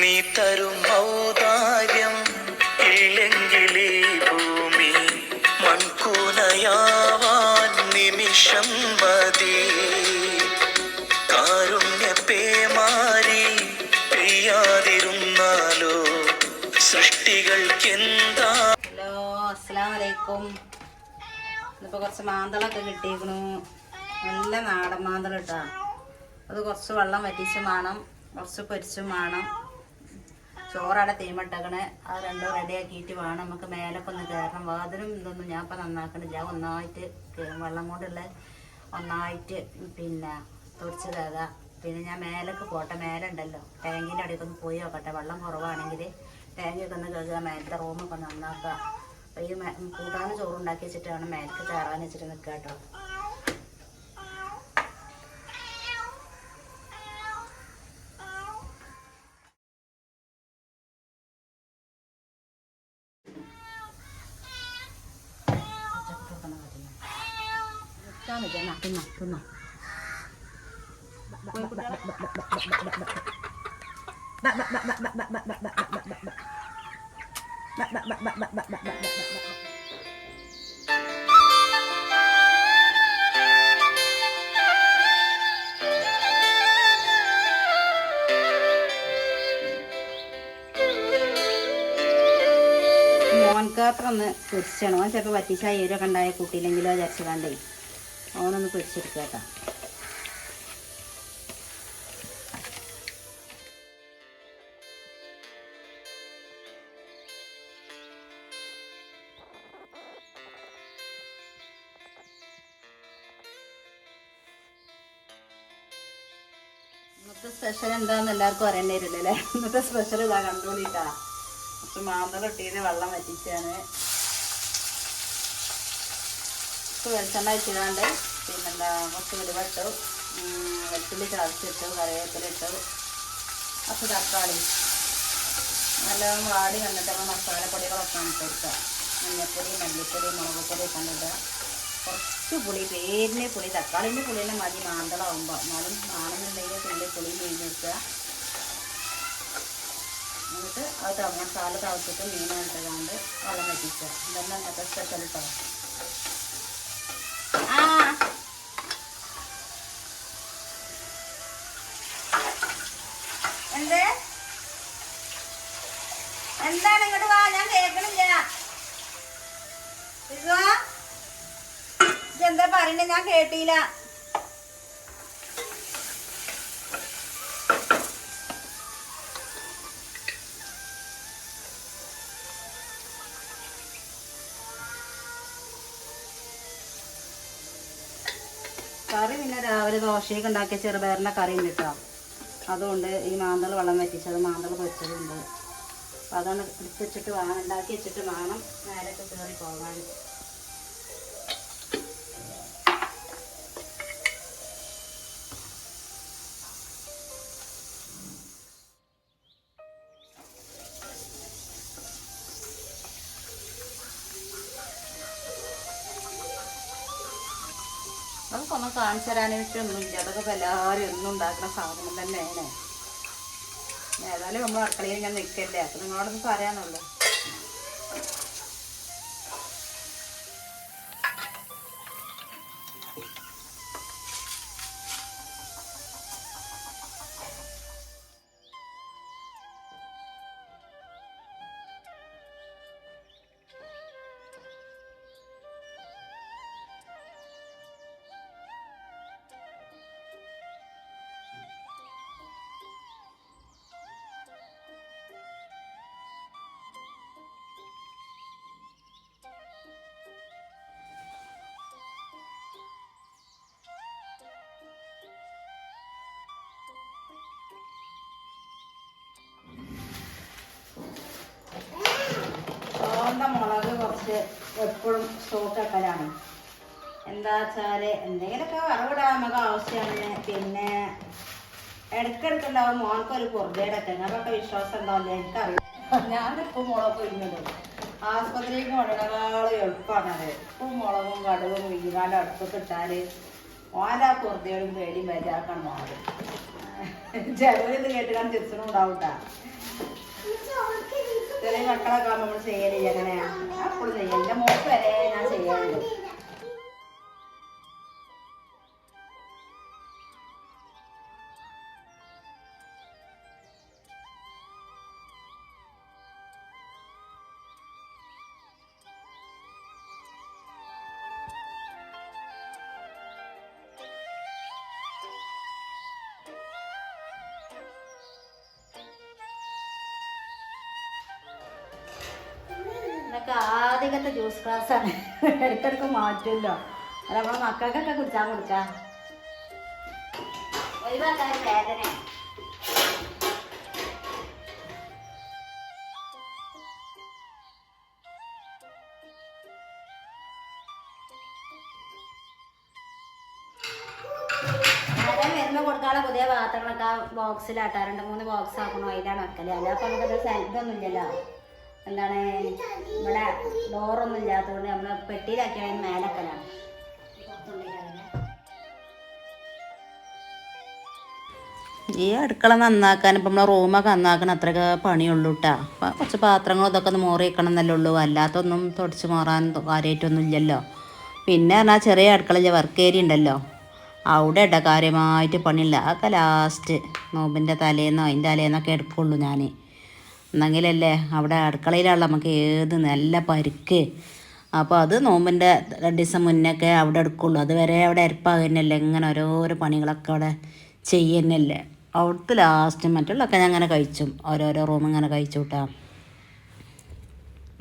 നീ തരും ഔദാര്യം ഇല്ലെങ്കിലേ ഭൂമി മൺകൂനയാവാൻ നിമിഷം മതി. കാരുണ്യ പേമാരി പെയ്യാതിരുന്നാലോ സൃഷ്ടികൾക്കെന്താ? ഹലോ അസ്സലാം വലൈക്കും ഇന്നിപ്പോൾ കുറച്ച് മാന്തളൊക്കെ കിട്ടിയിരിക്കണു നല്ല നാടൻ മാന്തളം ഇട്ടാ അത് കുറച്ച് വെള്ളം വറ്റിച്ച് വേണം കുറച്ച് പൊരിച്ചും വേണം. ചോറവിടെ തീമിട്ടേക്കണേ. അത് രണ്ടും റെഡിയാക്കിയിട്ട് വേണം. നമുക്ക് മേലൊക്കെ ഒന്ന് കയറണം വാതിലും ഇതൊന്നും ഞാൻ ഇപ്പം നന്നാക്കണില്ല. ഒന്നായിട്ട് വെള്ളം കൊണ്ടുള്ള ഒന്നായിട്ട് പിന്നെ തുറച്ച് തേകാം പിന്നെ ഞാൻ മേലൊക്കെ പോട്ടെ. മേലെ ഉണ്ടല്ലോ ടാങ്കിന്റെ അടിയൊക്കെ ഒന്ന് പോയി നോക്കട്ടെ. വെള്ളം കുറവാണെങ്കിൽ ടാങ്കിയൊക്കെ ഒന്ന് കഴുകുക മേലത്തെ റൂമൊക്കെ നന്നാക്കുക. അപ്പോൾ ഈ കൂട്ടാനും ചോറുണ്ടാക്കി വെച്ചിട്ട് വേണം മേലേക്ക് കയറാൻ വെച്ചിട്ട് നിൽക്കുക കേട്ടോ. തിന്നോ തിന്നോ മോൻക്കാത്ര ഒന്ന് പൊരിച്ചാണ് ഓൻ ചിലപ്പോൾ വറ്റിച്ച ഏരൊക്കെ ഉണ്ടായ കൂട്ടിയില്ലെങ്കിലോ വിചാരിച്ചതാണ്ടേ ഓനൊന്ന് പിടിച്ചെടുക്കുക കേട്ടോ ഇന്നത്തെ സ്പെഷ്യൽ എന്താന്ന് എല്ലാവർക്കും അറിയേണ്ടി അല്ലേ? ഇന്നത്തെ സ്പെഷ്യൽ ഇതാ കണ്ടോളിട്ടാ കുറച്ച് മാന്തളം ഇട്ടീര് വെള്ളം വറ്റിച്ചാണ്. വെളിച്ചെണ്ണ വെച്ചിടാണ്ട് പിന്നെന്താ കുറച്ച് ഉലുവട്ടു വെളുത്തുള്ളി ചതച്ചിട്ടു കറിവേപ്പില ഇട്ടു. കുറച്ച് തക്കാളി. നല്ലോണം വാടി വന്നിട്ട് നമ്മൾ മസാലപ്പൊടികളൊക്കെ ഇട്ട് കൊടുക്കുക. മഞ്ഞൾപ്പൊടി മല്ലിപ്പൊടി മുളക് പൊടി ഒക്കെ ഇടുക. കുറച്ച് പുളി പേരിന് പുളി തക്കാളിന്റെ പുളി തന്നെ മതി മാന്തളാവുമ്പോൾ എന്നാലും ആണെന്നുണ്ടെങ്കിൽ തുള്ളി പുളി മീൻ വെക്കുക എന്നിട്ട് അത് മസാല തവച്ചിട്ട് മീൻ ഇട്ടതാണ്ട് വെള്ളം വറ്റിക്കുക. ഇതെല്ലാം ഇന്നത്തെ സ്പെഷ്യൽ കേട്ടോ ഇതെന്താ പറയണേ? ഞാൻ കേട്ടില്ല. കറി പിന്നെ രാവിലെ ദോശയൊക്കെ ഉണ്ടാക്കിയ ചെറുപയറിന്റെ കറി ഉണ്ട് കേട്ടോ. അതുകൊണ്ട് ഈ മാന്തൾ വെള്ളം വറ്റിച്ചത് മാന്തൾ പൊരിച്ചതുണ്ട്. അപ്പം അതാണ് എടുത്ത് വെച്ചിട്ട് വേണം ഉണ്ടാക്കി വെച്ചിട്ട് വേണം നേരത്തെ കയറി പോകാൻ. നമുക്കൊന്നും കാണിച്ചു തരാനായിട്ടൊന്നുമില്ല അതൊക്കെ എല്ലാവരും ഒന്നും ഉണ്ടാക്കുന്ന സാധനം തന്നെയാണ്. ഏതായാലും നമ്മൾ അടുക്കളയിൽ ഞാൻ നിൽക്കല്ലേ അപ്പം നിങ്ങളോടൊന്ന് പറയാനുള്ളൂ. കുറച്ച് എപ്പോഴും സ്റ്റോക്ക് വെക്കലാണ് എന്താ വെച്ചാൽ എന്തെങ്കിലുമൊക്കെ വറവിടാൻ നമുക്ക് ആവശ്യമാണ്. പിന്നെ ഇടയ്ക്കിടയ്ക്കുണ്ടാവും മോനക്കൊരു പൊറുതേടൊക്കെ അതൊക്കെ വിശ്വാസം ഉണ്ടാവില്ല എനിക്കറിയാം ഞാൻ മുളക് ഇരുന്നത് ആസ്പത്രിക്ക് എളുപ്പമാണ് എളുപ്പമാണത്. ഉപ്പും മുളകും കടുകും വീങ്ങാണ്ട് അടുപ്പത്ത് ഇട്ടാൽ ഓന്റെ ആ പൊറുതേടും പേടിയും വരാക്കാൻ മോൾ. ചിലവരിത് കേട്ടുകാണ്ട് തിരിച്ചണം ഉണ്ടാവൂട്ടാ. ചെറിയ മക്കളൊക്കെ നമ്മൾ ചെയ്യലില്ല അങ്ങനെയാ ആദ്യത്തെ ജ്യൂസ് ക്ലാസ്സാണ് ഇടയ്ക്കിടയ്ക്ക് മാറ്റുമല്ലോ അത് നമ്മളെ മക്കൾക്കൊക്കെ കുടിച്ചാൽ കൊടുക്കാം. ഒഴിവാക്കാൻ വേദന കൊടുക്കാനുള്ള പുതിയ പാത്രങ്ങളൊക്കെ ആ ബോക്സിലാട്ടാ രണ്ട് മൂന്ന് ബോക്സ് ആക്കണോ? അതിലാണ് വെക്കൽ. അല്ല അപ്പൊ നമുക്കത് ഇല്ലല്ലോ എന്താണ് ഇവിടെ ഡോറൊന്നും ഇല്ലാത്തതുകൊണ്ട് നമ്മൾ പെട്ടിയിലാക്കിയാണെങ്കിൽ മേലക്കലാണ്. ഈ അടുക്കള നന്നാക്കാൻ ഇപ്പം നമ്മളെ റൂമൊക്കെ നന്നാക്കണം അത്രയൊക്കെ പണിയുള്ളൂ കേട്ടാ അപ്പം കുറച്ച് പാത്രങ്ങളും ഇതൊക്കെ ഒന്ന് മോറി വെക്കണം എന്നല്ലേ ഉള്ളൂ. അല്ലാത്തൊന്നും തുടച്ച് മാറാൻ കാര്യമായിട്ടൊന്നും ഇല്ലല്ലോ. പിന്നെ പറഞ്ഞാൽ ചെറിയ അടുക്കളയിലെ വർക്ക് ഏരിയ ഉണ്ടല്ലോ. അവിടെ ഇട കാര്യമായിട്ട് പണിയില്ല. അതൊക്കെ ലാസ്റ്റ് നോമ്പിന്റെ തലേന്നോ അതിന്റെ തലേന്നൊക്കെ എടുക്കുള്ളൂ ഞാൻ എന്നെങ്കിലല്ലേ അവിടെ അടുക്കളയിലുള്ള നമുക്ക് ഏത് നല്ല പരിക്ക്. അപ്പോൾ അത് നോമ്പിന്റെ രണ്ട് ദിവസം മുന്നൊക്കെ അവിടെ എടുക്കുള്ളൂ. അതുവരെ അവിടെ അരപ്പാകുന്നല്ലേ ഇങ്ങനെ ഓരോരോ പണികളൊക്കെ അവിടെ ചെയ്യുന്നല്ലേ അവിടുത്തെ ലാസ്റ്റ് മറ്റുള്ളതൊക്കെ ഞാൻ അങ്ങനെ കഴിച്ചും. ഓരോരോ റൂം ഇങ്ങനെ കഴിച്ചു വിട്ടാം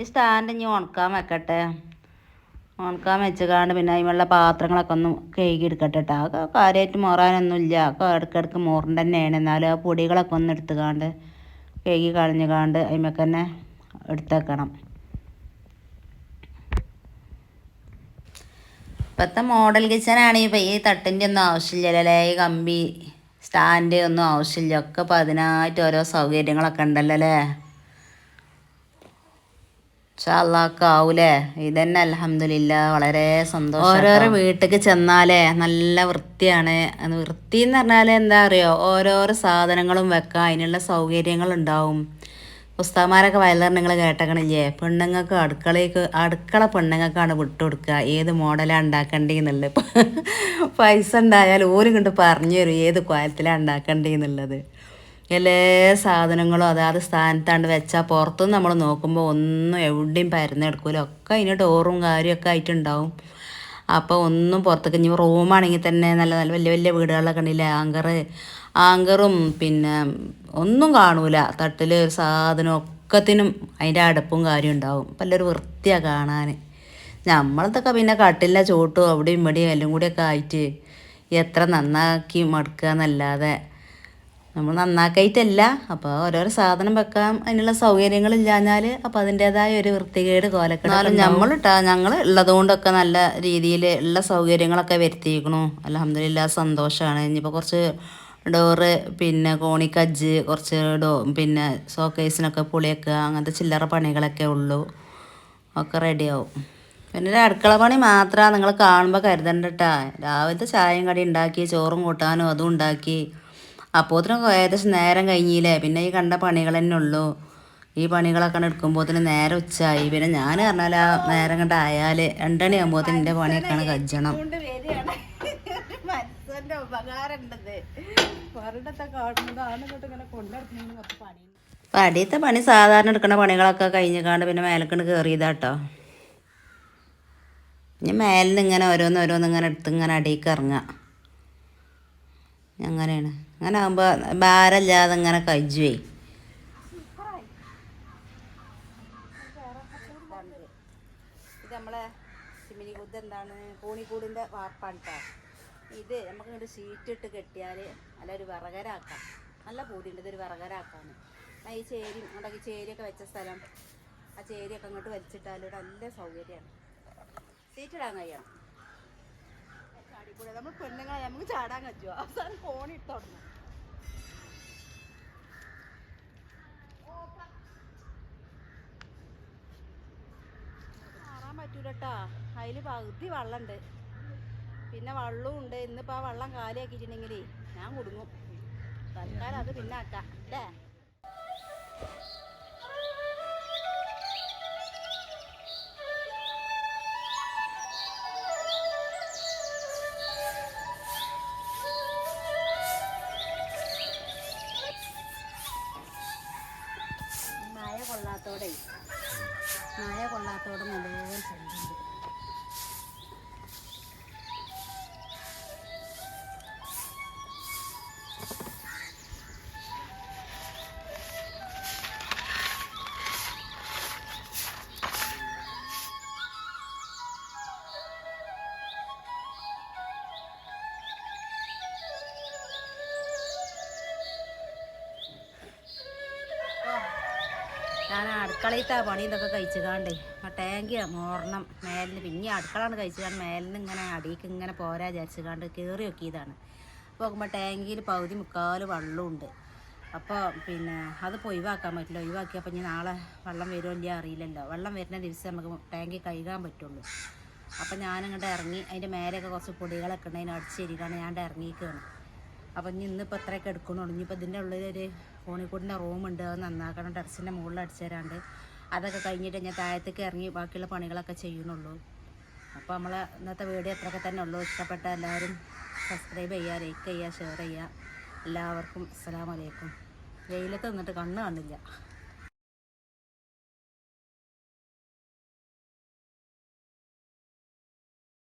ഈ സ്റ്റാൻഡ് ഇനി ഉണക്കാൻ വെക്കട്ടെ. ഉണക്കാൻ വെച്ചുകാണ്ട് പിന്നെ അതിനുള്ള പാത്രങ്ങളൊക്കെ ഒന്ന് കഴുകി എടുക്കട്ടെ കേട്ടോ കാര്യമായിട്ട് മോറാനൊന്നുമില്ല. ഇടയ്ക്കിടയ്ക്ക് മോറിന്റെ തന്നെയാണ് എന്നാലും ആ പൊടികളൊക്കെ ഒന്ന് എടുത്തുകാണ്ട് കഴുകി കളഞ്ഞുകാണ്ട് അതിമൊക്കെ തന്നെ എടുത്തേക്കണം. ഇപ്പോഴത്തെ മോഡൽ കിച്ചനാണ് ഇപ്പം ഈ തട്ടിന്റെ ഒന്നും ആവശ്യമില്ലല്ലേ ഈ കമ്പി സ്റ്റാൻഡ് ഒന്നും ആവശ്യമില്ല. ഒക്കെ ഇപ്പം അതിനായിട്ട് ഓരോ സൗകര്യങ്ങളൊക്കെ ഉണ്ടല്ലോ അല്ലേ? ഷാള്ളാക്ക് ആവൂലേ ഇതന്നെ അലഹമില്ല വളരെ സന്തോഷം ഓരോരോ വീട്ടിലേക്ക് ചെന്നാലേ നല്ല വൃത്തിയാണ്. അത് വൃത്തി എന്ന് പറഞ്ഞാൽ എന്താ അറിയോ? ഓരോരോ സാധനങ്ങളും വെക്കാം അതിനുള്ള സൗകര്യങ്ങൾ ഉണ്ടാവും പുസ്തകന്മാരൊക്കെ വയലറിന് നിങ്ങൾ കേട്ടക്കണില്ലേ? പെണ്ണുങ്ങൾക്ക് അടുക്കളയ്ക്ക് അടുക്കള പെണ്ണുങ്ങൾക്കാണ് വിട്ടുകൊടുക്കുക. ഏത് മോഡലാണ് ഉണ്ടാക്കേണ്ടതെന്നുള്ളത് പൈസ ഉണ്ടായാൽ ഓരും കണ്ട് പറഞ്ഞു തരും ഏത് കോലത്തിലാണ് ഉണ്ടാക്കേണ്ടതെന്നുള്ളത് എല്ലാ സാധനങ്ങളും അതാത് സ്ഥാനത്താണ്ട് വെച്ചാൽ പുറത്തുനിന്ന് നമ്മൾ നോക്കുമ്പോൾ ഒന്നും എവിടെയും പരന്നെടുക്കൂല ഒക്കെ അതിന് ഡോറും കാര്യമൊക്കെ ആയിട്ടുണ്ടാവും. അപ്പോൾ ഒന്നും പുറത്തേക്ക് ഇനി റൂമാണെങ്കിൽ തന്നെ നല്ല നല്ല വലിയ വലിയ വീടുകളൊക്കെ ഉണ്ടല്ലേ ആങ്കർ ആങ്കറും പിന്നെ ഒന്നും കാണൂല. തട്ടിൽ ഒരു സാധനം ഒക്കത്തിനും അതിന്റെ അടുപ്പും കാര്യം ഉണ്ടാവും. അപ്പം വൃത്തിയാണ് കാണാൻ നമ്മളതൊക്കെ പിന്നെ കട്ടിലിന്റെ ചോട്ടും അവിടെയും ഇവിടെയും എല്ലാം കൂടിയൊക്കെ ആയിട്ട് എത്ര നന്നാക്കി മടുക്കുക എന്നല്ലാതെ നമ്മൾ നന്നാക്കായിട്ടല്ല. അപ്പോൾ ഓരോരോ സാധനം വെക്കാം. അതിനുള്ള സൗകര്യങ്ങളില്ലാഞ്ഞാൽ അപ്പോൾ അതിന്റെതായ ഒരു വൃത്തികേട് കോലക്കെടാലും നമ്മൾ ഇട്ടാ ഞങ്ങൾ ഉള്ളത് കൊണ്ടൊക്കെ നല്ല രീതിയിൽ ഉള്ള സൗകര്യങ്ങളൊക്കെ വരുത്തിയിരിക്കണു അലഹമില്ല സന്തോഷമാണ് ഇനിയിപ്പോൾ കുറച്ച് ഡോറ് പിന്നെ കോണിക്കജ്ജ് കുറച്ച് ഡോ പിന്നെ സോക്കേസിനൊക്കെ പുളിയൊക്കെ അങ്ങനത്തെ ചില്ലറ പണികളൊക്കെ ഉള്ളൂ. ഒക്കെ റെഡിയാവും. പിന്നെ ഒരു അടുക്കള പണി മാത്രമാണ് നിങ്ങൾ കാണുമ്പോൾ കരുതണ്ടട്ടാ. രാവിലത്തെ ചായയും കടി ഉണ്ടാക്കി ചോറും കൂട്ടാനും അതും ഉണ്ടാക്കി. അപ്പോത്തിനും ഏകദേശം നേരം കഴിഞ്ഞില്ലേ? പിന്നെ ഈ കണ്ട പണികൾ തന്നെ ഉള്ളൂ. ഈ പണികളൊക്കെ എടുക്കുമ്പോത്തിന് നേരെ ഉച്ചയായി. പിന്നെ ഞാൻ പറഞ്ഞാൽ ആ നേരം കണ്ട് ആയാൽ രണ്ടണി ആകുമ്പോഴത്തേന് എന്റെ പണിയൊക്കെയാണ് കജ്ജണം. പടിയത്തെ പണി. അപ്പം അടിയത്തെ പണി സാധാരണ എടുക്കുന്ന പണികളൊക്കെ കഴിഞ്ഞിക്കാണ്ട് പിന്നെ മേലക്കണ്ട് കയറിയതാട്ടോ ഇനി മേലിൽ ഇങ്ങനെ ഓരോന്ന് ഓരോന്ന് ഇങ്ങനെ എടുത്ത് ഇങ്ങനെ അടിയിൽ ഇറങ്ങുക അങ്ങനെയാണ്. അങ്ങനെ ആകുമ്പോൾ ഭാരമില്ലാതെ ഇങ്ങനെ കഴിച്ചുവേ ഇത് നമ്മളെ സിമിനി കുത്ത് എന്താണ്? കോണിക്കൂടിന്റെ വാർപ്പാണ് ഇത് നമുക്ക് ഇങ്ങോട്ട് ഷീറ്റ് ഇട്ട് കെട്ടിയാൽ നല്ല ഒരു വിറകരാക്കാം. നല്ല പൂടിയുണ്ട് ഇതൊരു വിറകരാക്കാണ് ആ ഈ ചേരി ഉണ്ടാക്കി ചേരിയൊക്കെ വെച്ച സ്ഥലം ആ ചേരിയൊക്കെ അങ്ങോട്ട് വലിച്ചിട്ടാൽ നല്ല സൗകര്യമാണ്. സീറ്റ് ഇടാൻ കഴിയണം. ചാടിക്കൂടെ നമ്മൾ പെണ്ണുങ്ങളെ നമുക്ക് ചാടാൻ കഴിയുമോ? അവസാനം ഫോൺ ഇട്ട് തുടങ്ങും. മാറാൻ പറ്റൂലട്ടാ. അതിൽ പകുതി വെള്ളമുണ്ട് പിന്നെ വെള്ളവും ഉണ്ട്. ഇന്നിപ്പോൾ ആ വള്ളം കാലിയാക്കിയിട്ടുണ്ടെങ്കിലേ ഞാൻ കുടുങ്ങും. തൽക്കാലം അത് പിന്നെ ആക്കാം അല്ലേ? മഴ നല്ല നല്ലപോലെ ഞാൻ അടുക്കളയിലത്തെ പണി ഇതൊക്കെ കഴിച്ചുകാണ്ടേ ആ ടാങ്ക് മോറണം മേലിന് പിന്നെ അടുക്കളാണ് കഴിച്ചുകാണ്ട് മേലിന് ഇങ്ങനെ അടിയിക്ക് ഇങ്ങനെ പോരാ വിചാരിച്ചുകാണ്ട് കയറി നോക്കിയതാണ്. അപ്പോൾ നോക്കുമ്പോൾ ടാങ്കിയിൽ പകുതി മുക്കാൽ വെള്ളമുണ്ട് അപ്പോൾ പിന്നെ അത് ഒഴിവാക്കാൻ പറ്റില്ല. ഒഴിവാക്കിയപ്പോൾ ഇനി നാളെ വെള്ളം വരുമോ ഇല്ല അറിയില്ലല്ലോ. വെള്ളം വരുന്ന ദിവസം നമുക്ക് ടാങ്കി കഴുകാൻ പറ്റുള്ളൂ. അപ്പോൾ ഞാനിങ്ങോട്ട് ഇറങ്ങി അതിന്റെ മേലെയൊക്കെ കുറച്ച് പൊടികളൊക്കെ ഉണ്ട് അതിന് അടിച്ചേരിക്കാണ് ഞാൻ ഇറങ്ങിയിരിക്കുകയാണ് അപ്പം ഇനി ഇന്നിപ്പോൾ എത്രയൊക്കെ എടുക്കണുള്ളൂ ഇനിയിപ്പോൾ ഇതിന്റെ ഉള്ളിലൊരു കോണിക്കൂടിന്റെ റൂമുണ്ട്. അത് നന്നാക്കണം. ടെറസിന്റെ മുകളിൽ അടിച്ചു തരാണ്ട് അതൊക്കെ കഴിഞ്ഞിട്ട് ഞാൻ താഴത്തേക്ക് ഇറങ്ങി ബാക്കിയുള്ള പണികളൊക്കെ ചെയ്യുന്നുള്ളൂ. അപ്പോൾ നമ്മൾ ഇന്നത്തെ വീഡിയോ എത്രയൊക്കെ തന്നെ ഉള്ളൂ. ഇഷ്ടപ്പെട്ട എല്ലാവരും സബ്സ്ക്രൈബ് ചെയ്യുക ലൈക്ക് ചെയ്യുക ഷെയർ ചെയ്യുക. എല്ലാവർക്കും അസ്സാം വലൈക്കും വെയിലത്ത് നിന്നിട്ട് കണ്ണ് കണ്ടില്ല